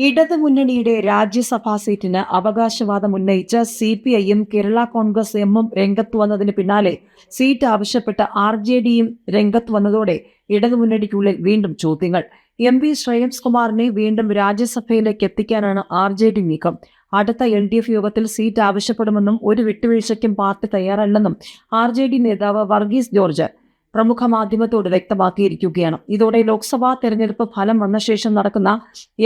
ഇടതു മുന്നണിയുടെ രാജ്യസഭാ സീറ്റിന് അവകാശവാദം ഉന്നയിച്ച സി പി ഐയും കേരള കോൺഗ്രസ് എമ്മും രംഗത്ത് വന്നതിന് പിന്നാലെ സീറ്റ് ആവശ്യപ്പെട്ട ആർ ജെ ഡിയും രംഗത്ത് വന്നതോടെ ഇടതു മുന്നണിക്കുള്ളിൽ വീണ്ടും ചോദ്യങ്ങൾ. എം പി ശ്രേയംസ് കുമാറിനെ വീണ്ടും രാജ്യസഭയിലേക്ക് എത്തിക്കാനാണ് ആർ ജെ ഡി നീക്കം. അടുത്ത എൽ ഡി എഫ് യോഗത്തിൽ സീറ്റ് ആവശ്യപ്പെടുമെന്നും ഒരു വിട്ടുവീഴ്ചയ്ക്കും പാർട്ടി തയ്യാറല്ലെന്നും ആർ ജെ ഡി നേതാവ് വർഗീസ് ജോർജ് പ്രമുഖ മാധ്യമത്തോട് വ്യക്തമാക്കിയിരിക്കുകയാണ്. ഇതോടെ ലോക്സഭാ തെരഞ്ഞെടുപ്പ് ഫലം വന്ന ശേഷം നടക്കുന്ന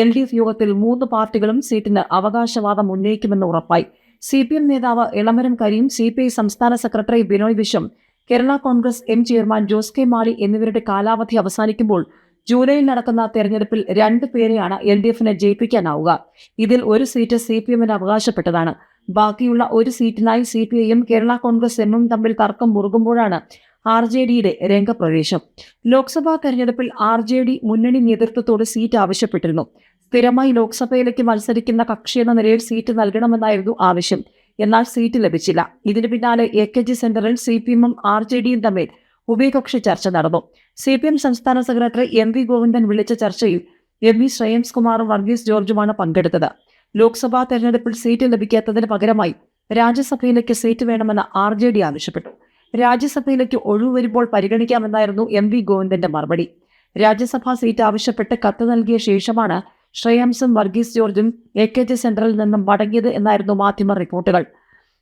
എൽ ഡി എഫ് യോഗത്തിൽ മൂന്ന് പാർട്ടികളും സീറ്റിന് അവകാശവാദം ഉന്നയിക്കുമെന്ന് ഉറപ്പായി. സി പി എം നേതാവ് Elamaram Kareem C P I സംസ്ഥാന secretary Binoy Viswam Kerala Congress M chairman Jose K Mani എന്നിവരുടെ കാലാവധി അവസാനിക്കുമ്പോൾ ജൂലൈയിൽ നടക്കുന്ന തെരഞ്ഞെടുപ്പിൽ രണ്ട് പേരെയാണ് എൽ ഡി എഫിന് ജയിപ്പിക്കാനാവുക. ഇതിൽ ഒരു സീറ്റ് സി പി എമ്മിന് അവകാശപ്പെട്ടതാണ്. ബാക്കിയുള്ള ഒരു സീറ്റിനായി സി പി ഐയും കേരള കോൺഗ്രസ് എമ്മും തമ്മിൽ തർക്കം മുറുകുമ്പോഴാണ് ആർ ജെ ഡിയുടെ രംഗപ്രവേശം. ലോക്സഭാ തെരഞ്ഞെടുപ്പിൽ ആർ ജെ ഡി മുന്നണി നേതൃത്വത്തോട് സീറ്റ് ആവശ്യപ്പെട്ടിരുന്നു. സ്ഥിരമായി ലോക്സഭയിലേക്ക് മത്സരിക്കുന്ന കക്ഷി എന്ന നിലയിൽ സീറ്റ് നൽകണമെന്നായിരുന്നു ആവശ്യം. എന്നാൽ സീറ്റ് ലഭിച്ചില്ല. ഇതിന് പിന്നാലെ എ കെ ജി സെന്ററിൽ സി പി എമ്മും ആർ ജെ ഡിയും തമ്മിൽ ഉഭയകക്ഷി ചർച്ച നടന്നു. സി പി എം സംസ്ഥാന സെക്രട്ടറി എം വി ഗോവിന്ദൻ വിളിച്ച ചർച്ചയിൽ എം വി ശ്രേയംസ് കുമാറും വർഗീസ് ജോർജുമാണ് പങ്കെടുത്തത്. ലോക്സഭാ തെരഞ്ഞെടുപ്പിൽ സീറ്റ് ലഭിക്കാത്തതിന് പകരമായി രാജ്യസഭയിലേക്ക് സീറ്റ് വേണമെന്ന് ആർ ജെ ഡി ആവശ്യപ്പെട്ടു. രാജ്യസഭയിലേക്ക് ഒഴിവ് വരുമ്പോൾ പരിഗണിക്കാമെന്നായിരുന്നു എം വി ഗോവിന്ദന്റെ മറുപടി. രാജ്യസഭാ സീറ്റ് ആവശ്യപ്പെട്ട് കത്ത് നൽകിയ ശേഷമാണ് ശ്രേയാംസും വർഗീസ് ജോർജും എ കെ ജി സെന്ററിൽ നിന്നും മടങ്ങിയത് എന്നായിരുന്നു മാധ്യമ റിപ്പോർട്ടുകൾ.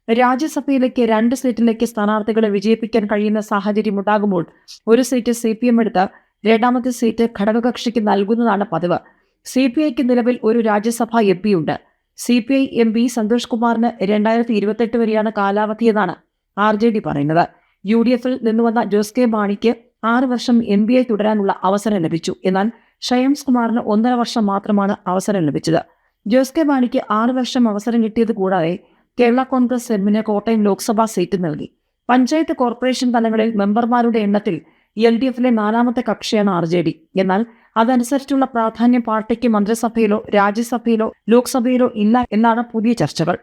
രാജ്യസഭയിലേക്ക് രണ്ട് സീറ്റിലേക്ക് സ്ഥാനാർത്ഥികളെ വിജയിപ്പിക്കാൻ കഴിയുന്ന സാഹചര്യം ഉണ്ടാകുമ്പോൾ ഒരു സീറ്റ് സി പി എം എടുത്ത് രണ്ടാമത്തെ സീറ്റ് ഘടകകക്ഷിക്ക് നൽകുന്നതാണ് പതിവ്. സി പി ഐക്ക് നിലവിൽ ഒരു രാജ്യസഭാ എം ഉണ്ട്. C P I M P Santhosh കുമാറിന് രണ്ടായിരത്തി ഇരുപത്തെട്ട് വരെയാണ് കാലാവധിയെന്നാണ് ആർ ജെ ഡി പറയുന്നത്. യു ഡി എഫിൽ നിന്നുവന്ന ജോസ് കെ മാണിക്ക് ആറ് വർഷം എം ബി എ തുടരാനുള്ള അവസരം ലഭിച്ചു. എന്നാൽ ഷയംസ് കുമാറിന് ഒന്നര വർഷം മാത്രമാണ് അവസരം ലഭിച്ചത്. ജോസ് കെ മാണിക്ക് ആറ് വർഷം അവസരം കിട്ടിയത് കൂടാതെ കേരള കോൺഗ്രസ് എമ്മിന് കോട്ടയം ലോക്സഭാ സീറ്റ് നൽകി. പഞ്ചായത്ത് കോർപ്പറേഷൻ തലങ്ങളിൽ മെമ്പർമാരുടെ എണ്ണത്തിൽ എൽ ഡി എഫിലെ നാലാമത്തെ കക്ഷിയാണ് ആർ ജെ ഡി. എന്നാൽ അതനുസരിച്ചുള്ള പ്രാധാന്യം പാർട്ടിക്ക് മന്ത്രിസഭയിലോ രാജ്യസഭയിലോ ലോക്സഭയിലോ ഇല്ല എന്നാണ് പുതിയ ചർച്ചകൾ.